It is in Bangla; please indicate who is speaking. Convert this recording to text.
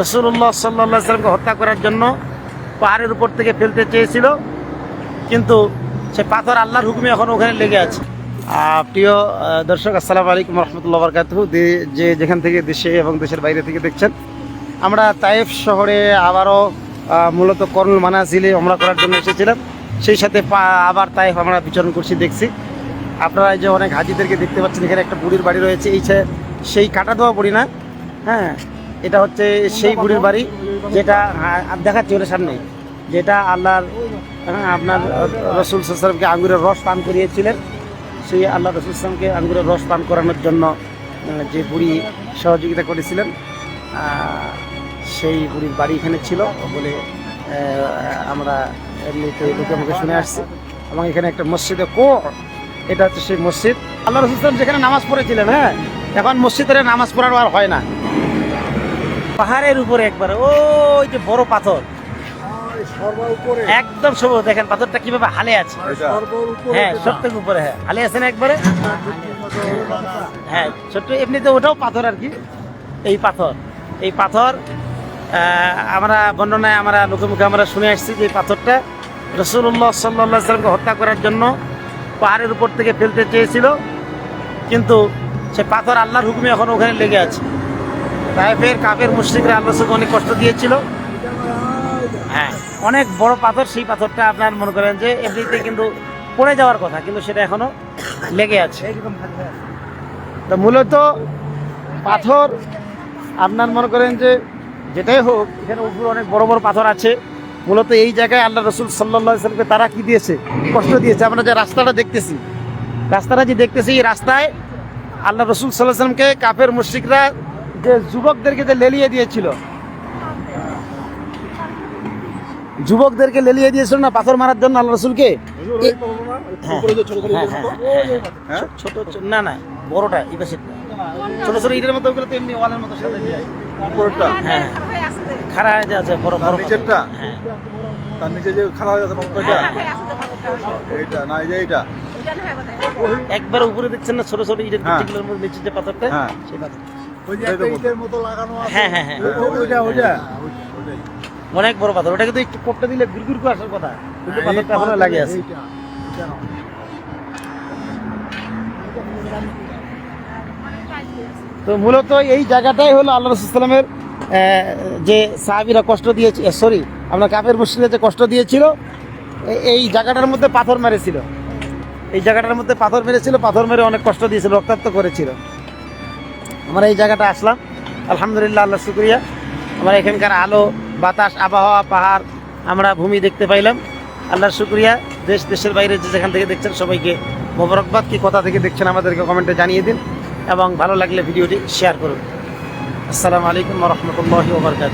Speaker 1: রসুল্লাহ সাল্লাহ সাল্লামকে হত্যা করার জন্য পাহাড়ের উপর থেকে ফেলতে চেয়েছিল। কিন্তু সে পাথর আল্লাহর হুকুমে এখন ওখানে লেগে আছে। প্রিয় দর্শক, আসসালামু আলাইকুম রহমতুল্লাহ বরকাত যে যেখান থেকে দেশে এবং দেশের বাইরে থেকে দেখছেন, আমরা তায়েফ শহরে আবারও মূলত করুল মানাজিলে আমরা করার জন্য এসেছিলাম। সেই সাথে আবার তায়েফ আমরা বিচরণ করছি, দেখছি। আপনারা যে অনেক হাজিদেরকে দেখতে পাচ্ছেন, এখানে একটা বুড়ির বাড়ি রয়েছে। এই সেই কাটা দেওয়া বুড়ি না? হ্যাঁ এটা হচ্ছে সেই বুড়ির বাড়ি যেটা দেখাচ্ছি ওর সামনে যেটা আল্লাহর হ্যাঁ, আপনার রসুল সাল্লামকে আঙ্গুরের রস পান করিয়েছিলেন। সেই আল্লাহ রসুল সাল্লামকে আঙ্গুরের রস পান করানোর জন্য যে বুড়ি সহযোগিতা করেছিলেন সেই বুড়ির বাড়ি এখানে ছিল বলে আমরা এমনিতে লোকে মুখে শুনে আসছি। এবং এখানে একটা মসজিদে কো এটা হচ্ছে সেই মসজিদ। আল্লাহ রসুল যেখানে নামাজ পড়েছিলেন হ্যাঁ এখন মসজিদের নামাজ পড়ার আর হয় না। পাহাড়ের উপরে একবারে ওই যে বড় পাথর। একদম সবুজ দেখেন পাথরটা কীভাবে হালে আছে। হ্যাঁ সত্যের উপরে হ্যাঁ। হালে আছে না একবারে? হ্যাঁ ছোট্ট এমনিতে ওটাও পাথর আর কি। এই পাথর এই পাথর আমরা বর্ণনায় আমরা মুখে মুখে আমরা শুনে আসছি যে এই পাথরটা রসুল্লাহ সাল্লাহ সাল্লামকে হত্যা করার জন্য পাহাড়ের উপর থেকে ফেলতে চেয়েছিল। কিন্তু সে পাথর আল্লাহর হুকুমে এখন ওখানে লেগে আছে। তাইফের কাপের মুশ্রিকরা আল্লাহ অনেক কষ্ট দিয়েছিল। হ্যাঁ অনেক বড় পাথর, সেই পাথরটা আপনার মনে করেন যে এমনিতে কিন্তু পড়ে যাওয়ার কথা, কিন্তু সেটা এখনও লেগে আছে। তো মূলত পাথর আপনার মনে করেন যে যেটাই হোক, এখানে উপরে অনেক বড় বড় পাথর আছে। মূলত এই জায়গায় আল্লাহ রসুল সাল্লাহ সাল্লামকে তারা কি দিয়েছে? কষ্ট দিয়েছে। আমরা যে রাস্তাটা দেখতেছি, রাস্তাটা যে দেখতেছি, এই রাস্তায় আল্লাহ রসুল সাল্লাহ সাল্লামকে কাপের মুশ্রিকরা যে যুবকদেরকে যে লেলিয়ে দিয়েছিল। যুবকদেরকে লেলিয়ে দিয়েছিল না পাথর মারার জন্য আল্লাহ রসুলকে? হ্যাঁ, হ্যাঁ, হ্যাঁ, হ্যাঁ, ছোট না না বড়টা এই ছোট ছোট ইটের মতো ওগুলো তো এমনি ওয়ালের মতো সাথে হ্যাঁ খাড়া হয়ে যাচ্ছে বড় বড়।
Speaker 2: নিচেরটা?
Speaker 1: হ্যাঁ।
Speaker 2: তার নিচে যে খারাপ হয়ে পাথরটা এইটা না এই যে এইটা?
Speaker 1: একবার উপরে দেখছেন না ছোট ছোট ইটের
Speaker 2: হ্যাঁ।
Speaker 1: মধ্যে নিচে যে পাথরটা
Speaker 2: হ্যাঁ।
Speaker 1: সেই পাথর হ্যাঁ হ্যাঁ হ্যাঁ। অনেক বড় পাথর। ওটা কিন্তু একটু কোপটা দিলে গুড়গুড় করে আসার কথা। কিন্তু পাথরটা এখনও লাগে আছে। তো মূলত এই জায়গাটাই হলো আল্লাহ রসুলামের যে সাহাবিরা কষ্ট দিয়েছে সরি আমরা কাপের মুসলিমরা যে কষ্ট দিয়েছিল এই জায়গাটার মধ্যে পাথর মেরেছিল। এই জায়গাটার মধ্যে পাথর মেরেছিল পাথর মেরে অনেক কষ্ট দিয়েছিল রক্তাক্ত করেছিল। আমরা এই জায়গাটা আসলাম। আলহামদুলিল্লাহ, আল্লাহ শুক্রিয়া। আমরা এখানকার আলো, বাতাস, আবহাওয়া, পাহাড় আমরা ভূমি দেখতে পাইলাম। আল্লাহর শুক্রিয়া। দেশ, দেশের বাইরে যে যেখান থেকে দেখছেন সবাইকে মোবারকবাদ। কি কথা থেকে দেখছেন আমাদেরকে কমেন্টে জানিয়ে দিন এবং ভালো লাগলে ভিডিওটি শেয়ার করুন। আসসালামু আলাইকুম রহমতুল্লাহ ওবরকাত